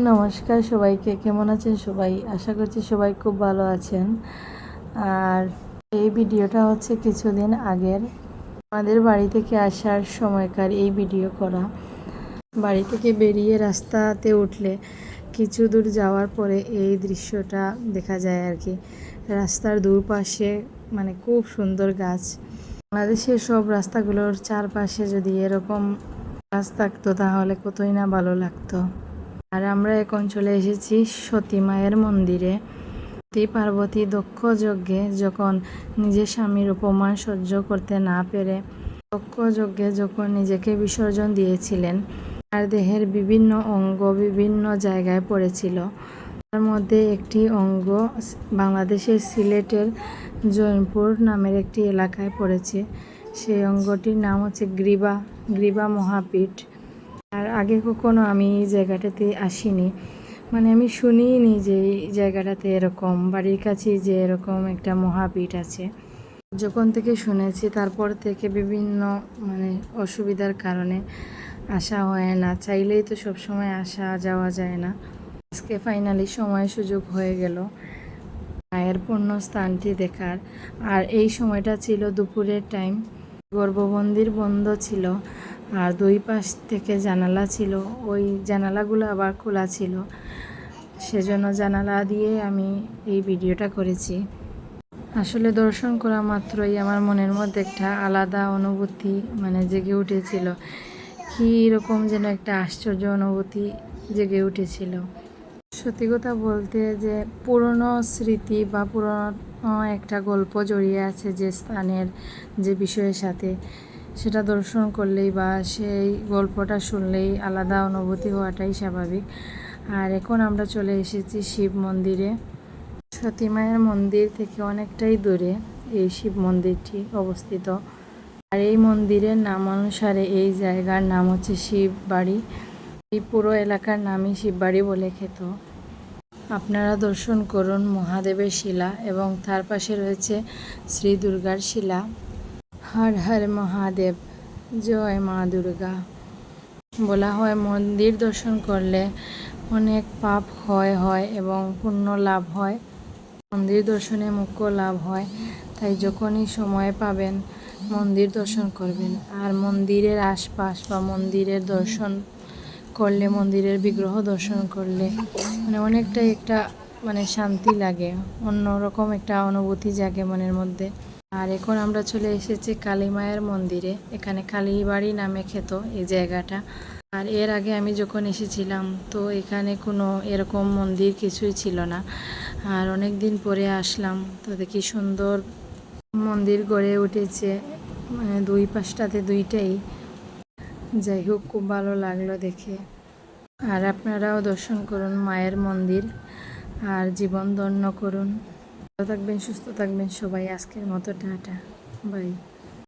নমস্কার সবাইকে, কেমন আছেন সবাই? আশা করছি সবাই খুব ভালো আছেন। আর এই ভিডিওটা হচ্ছে কিছুদিন আগের। আমাদের বাড়ি থেকে আসার সময়কার এই ভিডিও করা। বাড়ি থেকে বেরিয়ে রাস্তাতে উঠলে কিছু দূর যাওয়ার পরে এই দৃশ্যটা দেখা যায় আর কি। রাস্তার দুপাশে মানে খুব সুন্দর গাছ। বাংলাদেশের সব রাস্তাগুলোর চারপাশে যদি এরকম গাছ থাকতো তাহলে কতই না ভালো লাগতো। আর আমরা এখন চলে এসেছি সতী মায়ের মন্দিরে। সতী পার্বতী দক্ষ যজ্ঞে যখন নিজের স্বামীর উপমান সহ্য করতে না পেরে, দক্ষ যজ্ঞে যখন নিজেকে বিসর্জন দিয়েছিলেন, তার দেহের বিভিন্ন অঙ্গ বিভিন্ন জায়গায় পড়েছিল। তার মধ্যে একটি অঙ্গ বাংলাদেশের সিলেটের জৈনপুর নামের একটি এলাকায় পড়েছে। সেই অঙ্গটির নাম হচ্ছে গ্রীবা গ্রীবা মহাপীঠ। আর আগে কখনো আমি এই জায়গাটাতে আসিনি। মানে আমি শুনিনি যে এই জায়গাটাতে এরকম বাড়ির কাছে যে এরকম একটা মহাপীঠ আছে। যখন থেকে শুনেছি তারপর থেকে বিভিন্ন মানে অসুবিধার কারণে আসা হয় না। চাইলেই তো সব সময় আসা যাওয়া যায় না। আজকে ফাইনালি সময় সুযোগ হয়ে গেল। মায়ের পূর্ণ স্থানটি দেখার। আর এই সময়টা ছিল দুপুরের টাইম গর্ভবন্দির বন্ধ ছিল। আর দুই পাশ থেকে জানালা ছিল। ওই জানালাগুলো আবার খোলা ছিল। সেজন্য জানালা দিয়ে আমি এই ভিডিওটা করেছি। আসলে দর্শন করা মাত্রই আমার মনের মধ্যে একটা আলাদা অনুভূতি মানে জেগে উঠেছিল। কী রকম যেন একটা আশ্চর্য অনুভূতি জেগে উঠেছিল। সত্যি কথা বলতে যে পুরনো স্মৃতি বা পুরনো একটা গল্প জড়িয়ে আছে যে স্থানের যে বিষয়ের সাথে। সেটা দর্শন করলেই বা সেই গল্পটা শুনলেই আলাদা অনুভূতি হওয়াটাই স্বাভাবিক। আর এখন আমরা চলে এসেছি শিব মন্দিরে। সতী মায়ের মন্দির থেকে অনেকটাই দূরে এই শিব মন্দিরটি অবস্থিত। আর এই মন্দিরের নাম অনুসারে এই জায়গার নাম হচ্ছে শিব বাড়ি। এই পুরো এলাকার নামই শিববাড়ি বলে খেত আপনারা দর্শন করুন মহাদেবের শিলা এবং তার পাশে রয়েছে শ্রী দুর্গার শিলা। হর হর মহাদেব, জয় মা দুর্গা। বলা হয় মন্দির দর্শন করলে অনেক পাপ ক্ষয় হয় এবং পুণ্য লাভ হয়। মন্দির দর্শনে মুখ্য লাভ হয়। তাই যখনই সময় পাবেন, মন্দির দর্শন করবেন। আর মন্দিরের আশপাশ বা মন্দিরের দর্শন করলে, মন্দিরের বিগ্রহ দর্শন করলে মানে অনেকটাই একটা মানে শান্তি লাগে। অন্যরকম একটা অনুভূতি জাগে মনের মধ্যে। আর এখন আমরা চলে এসেছি কালী মায়ের মন্দিরে। এখানে কালীবাড়ি নামে খেত এই জায়গাটা। আর এর আগে আমি যখন এসেছিলাম, তো এখানে কোনো এরকম মন্দির কিছুই ছিল না। আর অনেক দিন পরে আসলাম, তো দেখি সুন্দর মন্দির গড়ে উঠেছে মানে দুই পাশটাতে দুইটাই। যাই হোক, খুব ভালো লাগল দেখে। আর আপনারাও দর্শন করুন মায়ের মন্দির, আর জীবন ধন্য করুন। ভালো থাকবেন সুস্থ থাকবেন সবাই আজকের মতো টাটা বাই